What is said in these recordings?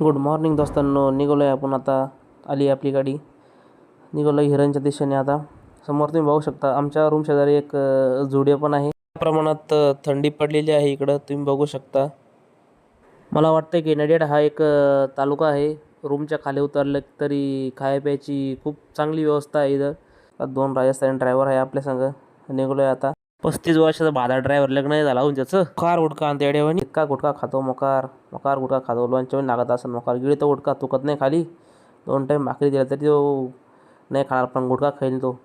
Good morning दोस्तांनो निघालो आहे आपण आता आली आपली गाडी. निघालो आहे हिरणच्या दिशेने आता. समोर तुम्ही बघू शकता आमच्या रूम शेजारी एक अ, पण आहे. त्या प्रमाणात थंडी पडलेली आहे इकडं तुम्ही बघू शकता. मला वाटतं की नडियाड हा एक तालुका आहे. रूमच्या खाली उतरलं तरी खाया प्यायची खूप चांगली व्यवस्था आहे इथं. आता दोन राजस्थानी ड्रायव्हर आहे आपल्या संग. निघालो आहे आता. पस्तीस वर्षाचा भादा ड्रायव्हर लग्न झाला होऊन त्याचं. कार गुटका आणि तेड्यावानी इतका गुटखा खातो मकार. मकार गुटका खातो. लोणच्या लागत असं मकार. गिळी तो गुटखा तुकत नाही खाली. दोन टाईम भाकरी दिला तरी तो नाही खाणार पण गुटका खाईल तो.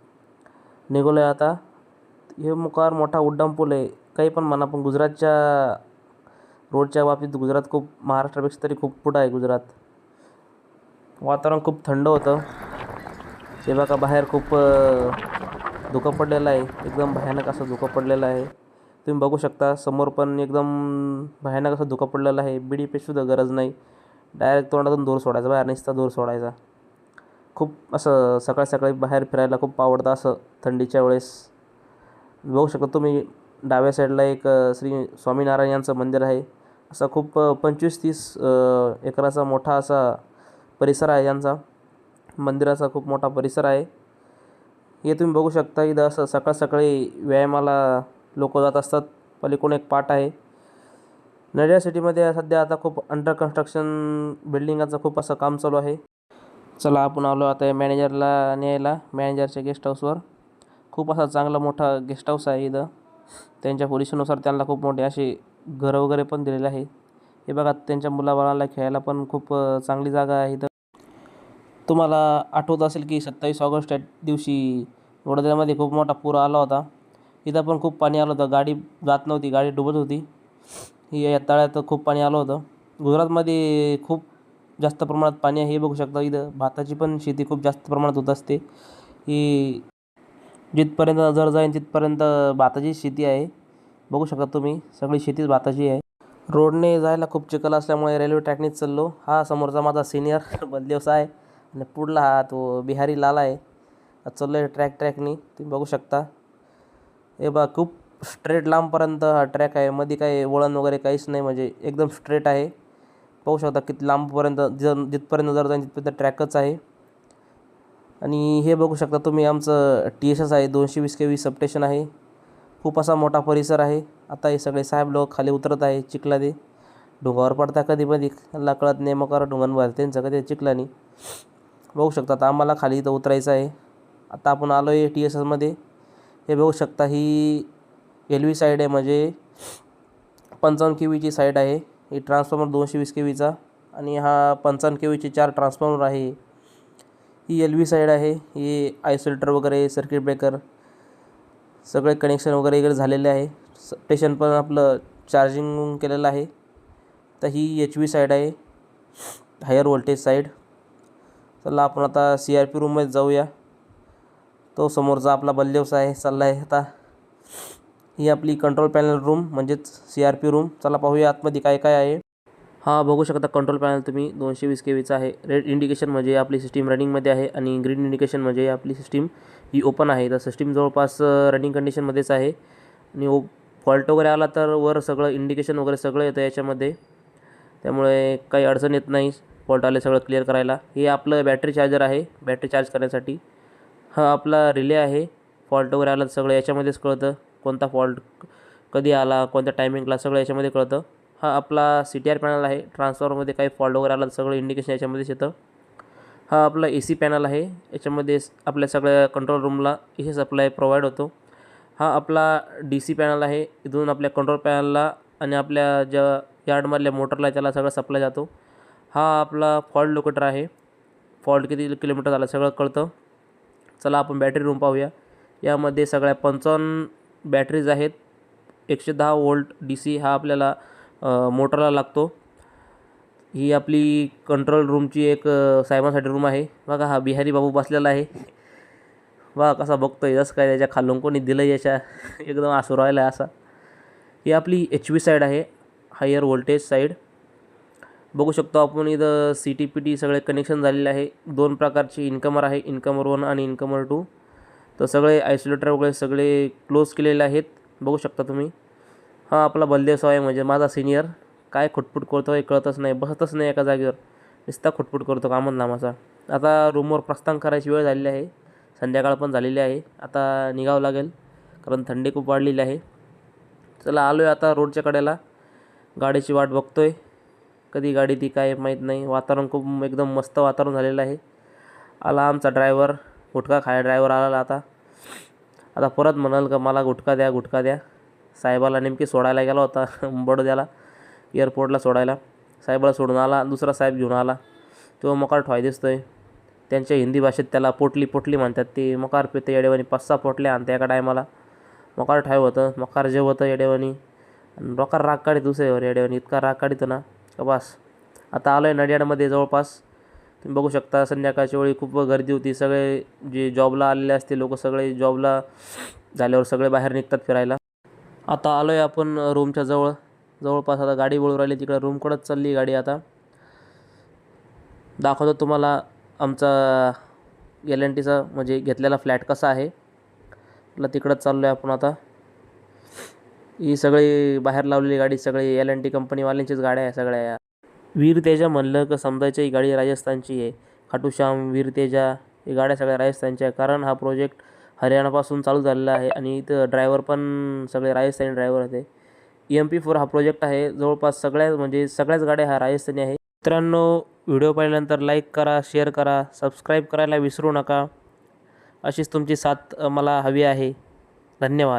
निघोलो आहे आता. हे मुकार मोठा उड्डाण पूल आहे. काही पण म्हणा पण गुजरातच्या रोडच्या बाबतीत गुजरात खूप महाराष्ट्रापेक्षा तरी खूप पुढं आहे गुजरात. वातावरण खूप थंड होतं. ते बघा बाहेर खूप धुकं पडलेलं आहे. एकदम भयानक असं धुकं पडलेलं आहे. तुम्ही बघू शकता समोर पण एकदम भयानक असं धुकं पडलेलं आहे. बिडी पेशसुद्धा गरज नाही. डायरेक्ट तोंडातून दूर सोडायचा बाहेर निसता दूर सोडायचा. खूप असं सकाळी सकाळी बाहेर फिरायला खूप आवडतं असं थंडीच्या वेळेस. बघू शकता तुम्ही डाव्या साईडला एक श्री स्वामीनारायण यांचं मंदिर आहे. असा खूप पंचवीस तीस एकराचा मोठा असा परिसर आहे यांचा. मंदिराचा खूप मोठा परिसर आहे. हे तुम्ही बघू शकता इथं असं सकाळ सकाळी व्यायामाला लोक जात असतात. पलीकडून एक पाट आहे. नडिया सिटीमध्ये सध्या आता खूप अंडर कन्स्ट्रक्शन बिल्डिंगाचं खूप असं काम चालू आहे. चला आपण आलो आता या मॅनेजरला न्यायला मॅनेजरच्या गेस्ट हाऊसवर खूप असा चांगला मोठा गेस्ट हाऊस आहे इथं. त्यांच्या पोलिसीनुसार त्यांना खूप मोठे असे घरं वगैरे पण दिलेले आहे. हे बघा त्यांच्या मुलाबाळाला खेळायला पण खूप चांगली जागा आहे इथं. तुम्हाला आठवत असेल की सत्तावीस ऑगस्ट या दिवशी वडोदऱ्यामध्ये खूप मोठा पूर आला होता. इथं पण खूप पाणी आलं होतं. गाडी जात नव्हती. गाडी डुबत होती. ही या तळ्यात खूप पाणी आलं होतं. गुजरातमध्ये खूप जास्त प्रमाणात पाणी आहे. हे बघू शकता इथं. भाताची पण शेती खूप जास्त प्रमाणात होत असते. ही जिथपर्यंत नजर जाईल तिथपर्यंत भाताची शेती आहे. बघू शकता तुम्ही. सगळी शेतीच भाताची आहे. रोडने जायला खूप चिखल असल्यामुळे रेल्वे ट्रॅकनेच चाललो. हा समोरचा माझा सिनियर बदलेवसा आहे आणि पुढला हा तो बिहारी लाला आहे. चाललो आहे ट्रॅक ट्रॅकनी तुम्ही बघू शकता. हे बा खूप स्ट्रेट लांबपर्यंत हा ट्रॅक आहे. मध्ये काही वळण वगैरे काहीच नाही. म्हणजे एकदम स्ट्रेट आहे. पाहू शकता किती लांबपर्यंत ज जिथपर्यंत जर जाईल तिथपर्यंत ट्रॅकच आहे. आणि हे बघू शकता तुम्ही आमचं टी एस एस आहे. दोनशे वीस के वी सबस्टेशन आहे. खूप असा मोठा परिसर आहे. आता हे सगळे साहेब लोक खाली उतरत आहे चिखलाने. डोंगावर पडता कधी मधी त्यांना कळत नाही. मग डोंगर त्यांचं कधी चिखलानी. बघू शकता आता आम्हाला खाली इथं उतरायचं आहे. आता आपण आलो आहे टी एस एसमध्ये हे बघू शकता ही एल व्ही साईड आहे म्हणजे पंचावन्न के व्हीची साईड आहे. ही ट्रान्सफॉर्मर दोनशे वीस के व्हीचा आणि हा पंचावन्न के व्हीचे चार ट्रान्सफॉर्मर आहे. ही एल व्ही साईड आहे. ही आयसोलेटर वगैरे सर्किट ब्रेकर सगळे कनेक्शन वगैरे इकडे झालेले आहे. स्टेशन पण आपलं चार्जिंग केलेलं आहे. तर ही एच व्ही साईड आहे. हायर व्होल्टेज साईड चला आपण आता सी आर पी रूममध्ये जाऊया. तो समोरचा आपला बल्लेवसा आहे चालला आहे आता. ही आपली कंट्रोल पॅनल रूम म्हणजेच सी आर पी रूम चला पाहूया आतमध्ये काय काय आहे. हा बघू शकता कंट्रोल पॅनल तुम्ही. दोनशे वीस के वीचा आहे. रेड इंडिकेशन म्हणजे आपली सिस्टीम रनिंगमध्ये आहे आणि ग्रीन इंडिकेशन म्हणजे आपली सिस्टीम ही ओपन आहे. तर सिस्टीम जवळपास रनिंग कंडिशनमध्येच आहे. आणि ओ फॉल्ट वगैरे आला तर वर सगळं इंडिकेशन वगैरे सगळं येतं याच्यामध्ये. त्यामुळे काही अडचण येत नाही. फॉल्ट आले सगळं क्लिअर करायला. हे आपलं बॅटरी चार्जर आहे बॅटरी चार्ज करण्यासाठी. हा आपला रिले आहे. फॉल्ट वगैरे आलं सगळं याच्यामध्येच कळतं. कोणता फॉल्ट कधी आला कोणत्या टायमिंगला सगळं याच्यामध्ये कळतं. हा आपला सी टी आर पॅनल आहे. ट्रान्सफॉर्मरमध्ये काही फॉल्ट वगैरे आला सगळं इंडिकेशन याच्यामध्येच येतं. हा आपला ए सी पॅनल आहे. याच्यामध्ये आपल्या सगळ्या कंट्रोल रूमला ए सी सप्लाय प्रोव्हाइड होतो. हा आपला डी सी पॅनल आहे. इथून आपल्या कंट्रोल पॅनलला आणि आपल्या ज्या यार्डमधल्या मोटरला त्याला सगळं सप्लाय जातो. हा आपला फॉल्ट लोकेटर आहे. फॉल्ट किती किलोमीटर झाला सगळं कळतं. चला आपण बॅटरी रूम पाहूया. यामध्ये सगळ्या पंचावन्न बॅटरीज आहेत. एकशे दहा वोल्ट डी सी हा आपल्याला मोटरला लागतो. ही आपली कंट्रोल रूमची एक अ, साहेबांसाठी रूम आहे. बघा हा बिहारी बाबू बसलेला आहे. बघा कसा बघतो आहे जसं काय त्याच्या खालून कोणी दिलं याच्या एकदम आसू राहिला असा. ही आपली एच व्ही साईड आहे. हायर व्होल्टेज साईड बघू शकतो आपण इथं सी टी पी टी सगळे कनेक्शन झालेले आहे. दोन प्रकारचे इन्कमर आहे. इन्कमर वन आणि इन्कमर टू तर सगळे आयसोलेटर वगैरे सगळे क्लोज केलेले आहेत. बघू शकता तुम्ही. हा आपला बलदेव आहे म्हणजे माझा सिनियर काय खुटफुट करतो आहे कळतच नाही. बसतच नाही एका जागेवर. नुसता खुटफुट करतो कामन नामाचा. आता रूमवर प्रस्थान करायची वेळ झालेली आहे. संध्याकाळ पण झालेली आहे. आता निघावं लागेल. कारण थंडी खूप वाढलेली आहे. चला आलो आहे आता रोडच्या कडेला. गाडीची वाट बघतो आहे कधी गाडी ती काय माहीत नाही. वातावरण खूप एकदम मस्त वातावरण झालेलं आहे. आला आमचा ड्रायव्हर गुटखा खाय ड्रायव्हर आला आता. आता परत म्हणाल का मला गुटखा द्या गुटखा द्या. साहेबाला नेमकी सोडायला गेला होता. बडोद्याला एअरपोर्टला सोडायला. साहेबाला सोडून आला. दुसरा साहेब घेऊन आला. तो मकार ठॉय आहे त्यांच्या हिंदी भाषेत त्याला पोटली पोटली म्हणतात ती. मकार पिते येडेवानी पाच सहा पोटल्या आणि एका टायमाला. मकार ठाय होतं. मकार जेव होतं येडेवानी आणि डोकार राग काढित दुसऱ्यावर येडेवानी इतका राग काढितो ना. बस? आता आलो आहे नडियाडमध्ये जवळपास. तुम्ही बघू शकता संध्याकाळच्या वेळी खूप गर्दी होती. सगळे जे जॉबला आलेले असते लोक सगळे जॉबला झाल्यावर सगळे बाहेर निघतात फिरायला. आता आलो आहे आपण रूमच्या जवळ. जवळपास आता गाडी वळू राहिली. तिकडं रूमकडंच चालली गाडी आता. दाखवतो तुम्हाला आमचा एल एन टीचा म्हणजे घेतलेला फ्लॅट कसा आहे. तिकडंच चाललो आहे आपण आता. ही सगळी बाहेर लावलेली गाडी सगळी एल अँड टी कंपनीवाल्यांचीच गाड्या आहे सगळ्या. या वीर तेजा म्हणलं का समजायचं ही गाडी राजस्थानची आहे. खाटूश्याम वीर तेजा ही गाड्या सगळ्या राजस्थानच्या आहे. कारण हा प्रोजेक्ट हरियाणापासून चालू झालेला आहे आणि इथं ड्रायव्हर पण सगळे राजस्थानी ड्रायव्हर होते. ई एम पी फोर हा प्रोजेक्ट आहे. जवळपास सगळ्या म्हणजे सगळ्याच गाड्या हा राजस्थानी आहे. मित्रांनो व्हिडिओ पाहिल्यानंतर लाईक करा शेअर करा सबस्क्राईब करायला विसरू नका. अशीच तुमची साथ मला हवी आहे. धन्यवाद.